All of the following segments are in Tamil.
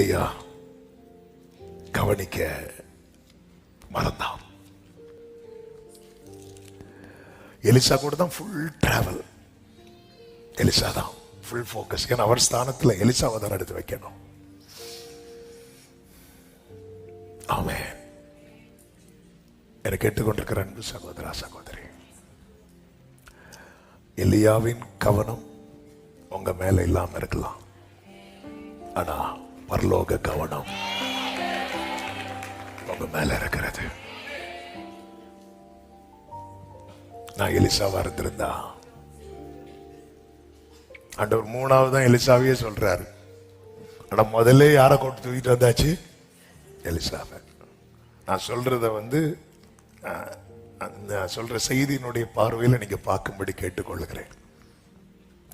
இல்லையா? கவனிக்க மறந்தான். எலிசா கூட தான் ஃபுல் டிராவல் எலிசா தான் ஃபுல் ஃபோக்கஸ் ஏன்னா அவர் ஸ்தானத்தில் எலிசாவை தான் எடுத்து வைக்கணும். ஆமே என கேட்டுக்கொண்டிருக்கிற அன்பு சகோதரா சகோதரி எலியாவின் கவனம் உங்க மேல இல்லாம இருக்கலாம். ஆனா பரலோக கவனம். உங்க மேல இருக்கிறது. நான் எலிசாவா இருந்திருந்தா ஆண்டவர் மூணாவது தான் எலிசாவையே சொல்றாரு. ஆனா முதல்ல யாரை கொண்டு தூக்கிட்டு வந்தாச்சு? எலிசாவை. நான் சொல்றத வந்து அஹ், சொல்ற செய்தியினுடைய பார்வையில் நீங்க பார்க்கும்படி கேட்டுக்கொள்கிறேன்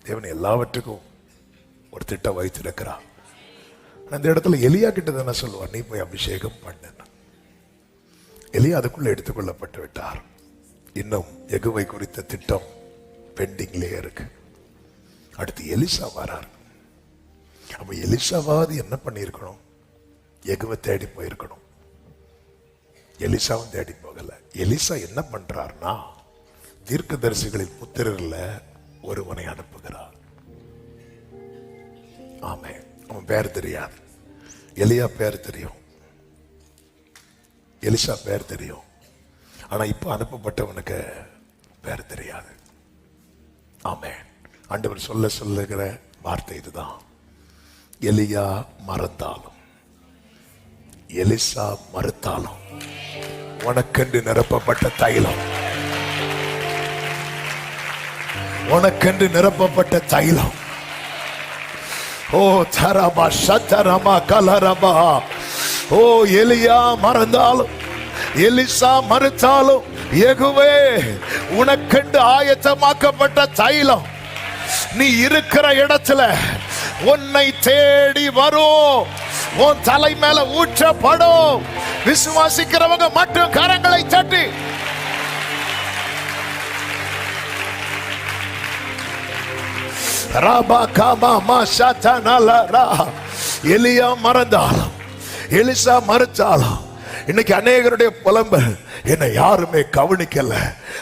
தேவன் எல்லாவற்றுக்கும் ஒரு திட்டம் வைத்திருக்கிறான் அந்த இடத்துல எலியா கிட்ட தானே சொல்லுவார்? நீ போய் அபிஷேகம் பண்ணு. எலியா அதுக்குள்ள எடுத்துக்கொள்ளப்பட்டு விட்டார். இன்னும் எகுவை குறித்த திட்டம் பெண்டிங்லேயே இருக்கு. அடுத்து எலிசா வரார். அப்ப எலிசாவாவது என்ன பண்ணியிருக்கணும்? எகுவை தேடி போயிருக்கணும். எலிசாவும் தேடி போகல. எலிசா என்ன பண்றார்னா தீர்க்கதரிசிகளின் புத்திரர்ல ஒருவனை அனுப்புகிறார். ஆமே அவன் பேர் தெரியாது. எலியா பேர் தெரியும். எலிசா பேர் தெரியும். ஆனால் இப்போ அனுப்பப்பட்டவனுக்கு பேர் தெரியாது. ஆமே ஆண்டவர் சொல்ல சொல்லுகிற வார்த்தை இதுதான். எலியா மறந்தாலும் எலிசா மறுத்தாலும் உனக்கென்று நிரப்பப்பட்ட தைலம். உனக்கென்று நிரப்பப்பட்ட தைலம். ஓ தரமா சத்தரமா கலரமா. ஓ எலியா மறந்தாலும் எலிசா மறுத்தாலும் எகுவே உனக்கெண்டு ஆயத்தமாக்கப்பட்ட தைலம். நீ இருக்கிற இடத்துல உன்னை தேடி வரும். உன் தலை மேல ஊற்றப்படும். விசுவாசிக்கிறவங்க மட்டும் கரங்களை தட்டி எலியா மறந்தாலும் எலிசா மறுத்தாலும் இன்னைக்கு அநேகருடைய புலம்பு என்னை யாருமே கவனிக்கல.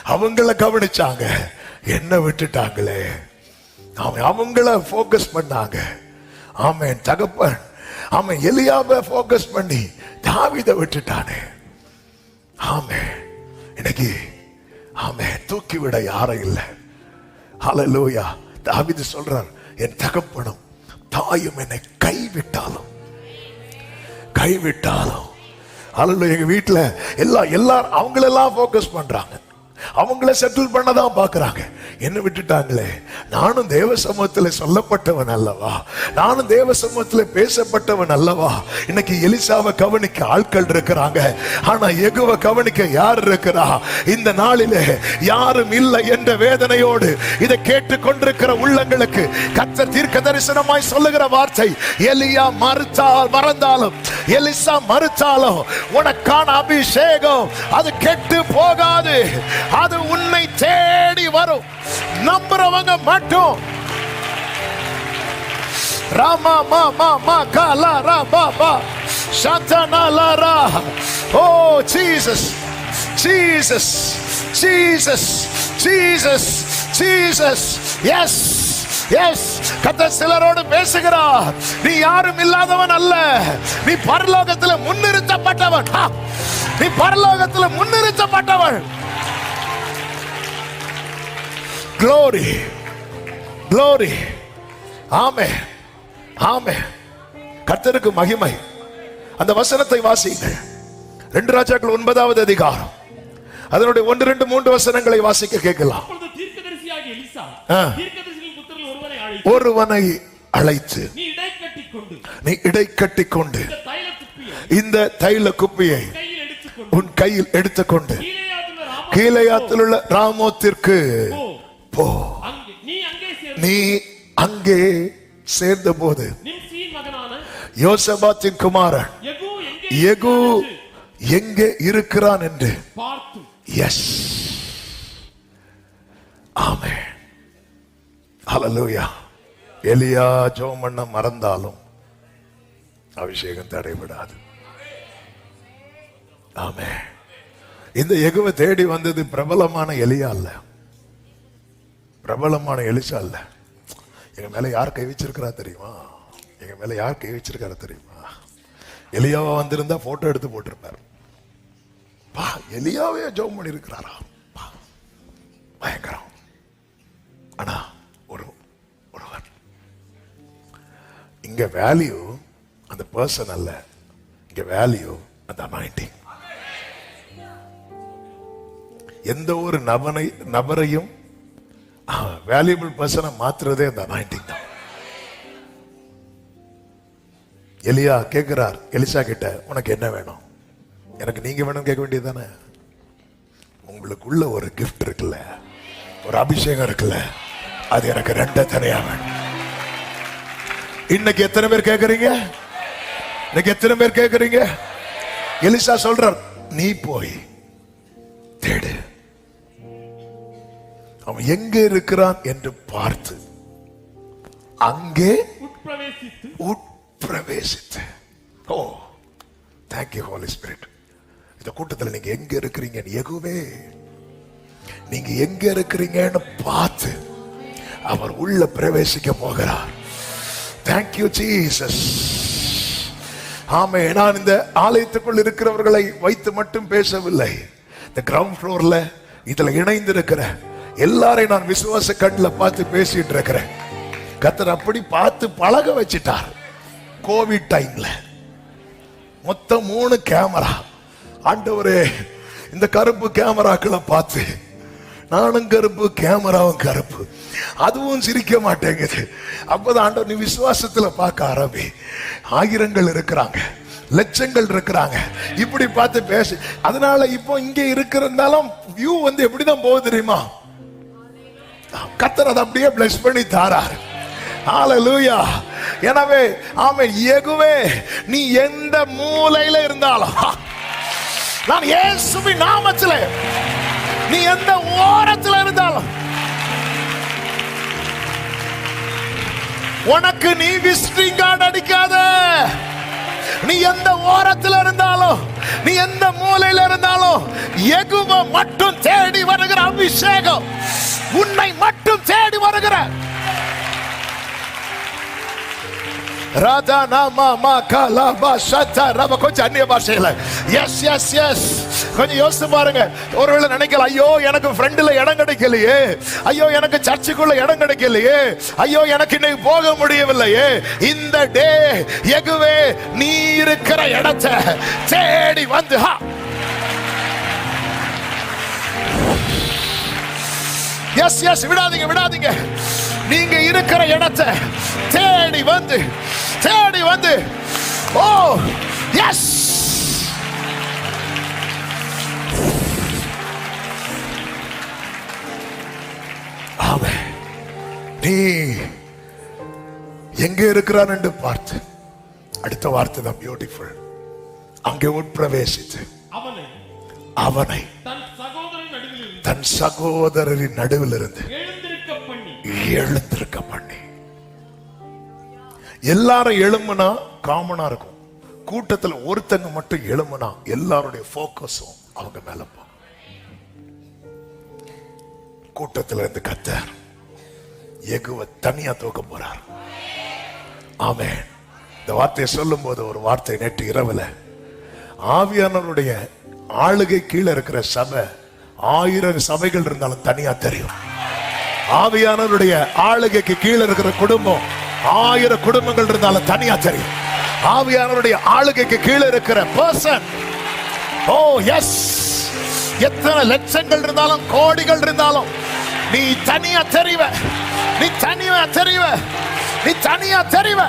அவங்கள கவனிச்சாங்க. என்ன விட்டுட்டாங்களே. அவன் அவங்கள ஃபோக்கஸ் பண்ணாங்க. ஆமென் தகப்பன். அவன் எலியாவை ஃபோக்கஸ் பண்ணி தாவித விட்டுட்டானே. ஆமே இன்னைக்கு ஆமே தூக்கி விட யாரும் இல்லை. ஹலோ லூயா தாவிது சொல்றார் என் தகப்பனும் தாயும் என்னை கைவிட்டாலும் கைவிட்டாலும். ஹalleluya எங்க வீட்டுல எல்லாம் எல்லாரும் அவங்களெல்லாம் ஃபோக்கஸ் பண்றாங்க. அவங்கள செட்டில் பண்ணதான் பாக்குறாங்க என்ன விட்டுட்டாங்களே? நானும் தேவ சமூகத்துல சொல்லப்பட்டவன் அல்லவா? நானும் தேவ சமூகத்துல பேசப்பட்டவன் அல்லவா? இன்னைக்கு எலிசாவை கவனிக்க ஆட்கள் இருக்கிறாங்க. ஆனா எகுவ கவனிக்க யார் இருக்கிறா? இந்த நாளிலே யாரும் இல்லை என்ற வேதனையோடு இதை கேட்டு கொண்டிருக்கிற உள்ளங்களுக்கு கத்தர் தீர்க்க தரிசனமாய் சொல்லுகிற வார்த்தை எலியா மறுத்தால் மறந்தாலும் எலிசா மறுத்தாலும் உனக்கான அபிஷேகம் அது கெட்டு போகாது. அது உன்னை தேடி வரும். நம்புறவங்க மட்டும். ராமா மா மா மா காலா ரா பா பா. சந்தனாலா ரா. ஓ Jesus Jesus Jesus Jesus Jesus yes yes கத்த சிலரோடு பேசுகிறார். நீ யாரும் இல்லாதவன் அல்ல. நீ பரலோகத்தில் முன்னிறுத்தப்பட்டவன். நீ பரலோகத்தில் முன்னிறுத்தப்பட்டவன். Glory. Glory. ஆமே ஆமே கர்த்தருக்கு மகிமை. அந்த வசனத்தை வாசியுங்கள். ரெண்டு ராஜாக்கள் ஒன்பதாவது அதிகாரம். அதனுடைய ஒன்று ரெண்டு மூன்று வசனங்களை வாசிக்க கேட்கலாம். ஒருவனை அழைத்து நீ இடை கட்டிக் கொண்டு இந்த தைல குப்பியை உன் கையில் எடுத்துக்கொண்டு கீழையாத்தில் உள்ள ராமோத்திற்கு போ. நீ அங்கே சேர்ந்து போது யோசபாத்தின் குமாரன் எகு எங்கே இருக்கிறான் என்று எஸ் ஆமே ஹalleluya எலியா ஜோம் பண்ண மறந்தாலும் அபிஷேகம் தடைபடாது. ஆமே இந்த எகுவை தேடி வந்தது பிரபலமான எலியா அல்ல. பிரபலமான எலிசா இல்லை. எங்கள் மேலே யார் கை வச்சிருக்கிறா தெரியுமா? எங்கள் மேலே யார் கை வச்சிருக்காரு தெரியுமா? எலியாவா வந்திருந்தா ஃபோட்டோ எடுத்து போட்டிருப்பார். பா எலியாவே ஜோம் பண்ணியிருக்கிறாரா பா பயங்கரம். ஆனா ஒரு ஒருவர். இங்க வேல்யூ அந்த பர்சன் அல்ல. இங்க வேல்யூ அந்த அனாயிண்டிங் எந்த ஒரு நபனை நபரையும் வேல்யூபிள் பர்சனை மாத்துறதே அந்த அனாயிண்டிங் தான். எலியா கேட்கிறார் எலிசா கிட்ட உனக்கு என்ன வேணும்? எனக்கு நீங்க வேணும் கேட்க வேண்டியது தானே உங்களுக்குள்ள ஒரு கிஃப்ட் இருக்குல்ல ஒரு அபிஷேகம் இருக்குல்ல அது எனக்கு ரெண்ட தனியா வேணும். இன்னைக்கு எத்தனை பேர் கேட்கறீங்க இன்னைக்கு எத்தனை பேர் கேக்குறீங்க? எலிசா சொல்றார் நீ போய் தேடு. அவன் எங்க இருக்கிறான் என்று பார்த்து அங்கே உட்பிரவேசித்து. ஓ தேங்க்யூ ஹோலி ஸ்பிரிட் இந்த கூட்டத்தில் நீங்க எங்க இருக்கிறீங்க எகுவே நீங்க எங்க இருக்கிறீங்கன்னு பார்த்து அவர் உள்ள பிரவேசிக்க போகிறார். தேங்க்யூ ஜீசஸ் ஆமே நான் இந்த ஆலயத்துக்குள் இருக்கிறவர்களை வைத்து மட்டும் பேசவில்லை. இந்த கிரவுண்ட் ஃப்ளோர்ல இதுல இணைந்திருக்கிற எல்லாரையும் நான் விசுவாச கண்ணில் பார்த்து பேசிட்டு இருக்கிறேன். கத்தர் அப்படி பார்த்து பழக வச்சிட்டார். கோவிட் டைம்ல மொத்தம் மூணு கேமரா ஆண்டவரே இந்த கருப்பு கேமராக்களை பார்த்து நானும் கருப்பு கேமராவும் கருப்பு. அதுவும் சிரிக்க மாட்டேங்குது. அப்பதான் ஆண்டவர் நீ விசுவாசத்துல பார்க்க ஆரம்பி. ஆயிரங்கள் இருக்கிறாங்க. லட்சங்கள் இருக்கிறாங்க. இப்படி பார்த்து பேசு. அதனால இப்போ இங்க இருக்கிறதாலும் வியூ வந்து எப்படிதான் போகுது தெரியுமா? கத்தர் அதை அப்படியே பிளஸ் பண்ணி தாரார். ஹalleluya எனவே ஆமே எகுவே நீ எந்த மூலையில இருந்தாலும். நான் இயேசுவின் நாமத்தில் நீ எந்த ஓரத்தில் இருந்தாலும். உனக்கு நீ விசிட்டிங் கார்டு அடிக்காத. நீ எந்த ஓரத்தில் இருந்தாலும் நீ எந்த மூலையில் இருந்தாலும் எகுவ மட்டும் தேடி வருகிற அபிஷேகம். உன்னை மட்டும் தேடி வருகிற. ராதா நாமா மா கலா பா சத்தா ரப கொஞ்சம் அந்நிய பாஷையில். எஸ் எஸ் எஸ் கொஞ்சம் யோசிச்சு பாருங்க. ஒருவேளை நினைக்கல ஐயோ எனக்கு ஃப்ரெண்டில் இடம் கிடைக்கலையே. ஐயோ எனக்கு சர்ச்சுக்குள்ள இடம் கிடைக்கலையே. ஐயோ எனக்கு இன்னைக்கு போக முடியவில்லையே. இந்த டே எகுவே நீ இருக்கிற இடத்தை தேடி வந்து ஹா எஸ் எஸ் விடாதீங்க விடாதீங்க. நீங்க இருக்கிற இடத்தை தேடி வந்து தேடி வந்து. ஓ எஸ் ஆமே நீ எங்க இருக்கிறான் என்று பார்த்து. அடுத்த வார்த்தை தான் பியூட்டிஃபுல் அங்கே உட்பிரவேசித்து அவனை. அவனை தன் சகோதரன் நடுவில் இருந்து தன் சகோதரரின் நடுவில் இருந்து எழுந்திருக்க பண்ணி. எல்லாரும் எழும்புனா காமனா இருக்கும். கூட்டத்துல ஒருத்தங்க மட்டும் எழும்புனா எல்லாருடைய போக்கஸும் அவங்க மேல போகும். கூட்டத்துல இருந்து கத்தர் எகுவ தனியா தூக்க போறார். ஆமென். இந்த வார்த்தையை சொல்லும் போது ஒரு வார்த்தை நேற்று இரவுல. ஆவியானவருடைய ஆளுகை கீழே இருக்கிற சபை ஆயிரம் சபைகள் இருந்தாலும் தனியா தெரியும். ஆவியானவருடைய ஆளுகைக்கு கீழே இருக்கிற குடும்பம் ஆயிரம் குடும்பங்கள் இருந்தாலும் தனியா தெரியும். ஆவியானவருடைய ஆளுகைக்கு கீழே இருக்கிற பர்சன் ஓ எஸ் எத்தனை லட்சங்கள் இருந்தாலும் கோடிகள் இருந்தாலும் நீ தனியா தெரிவ நீ தனியா தெரிவ நீ தனியா தெரிவ.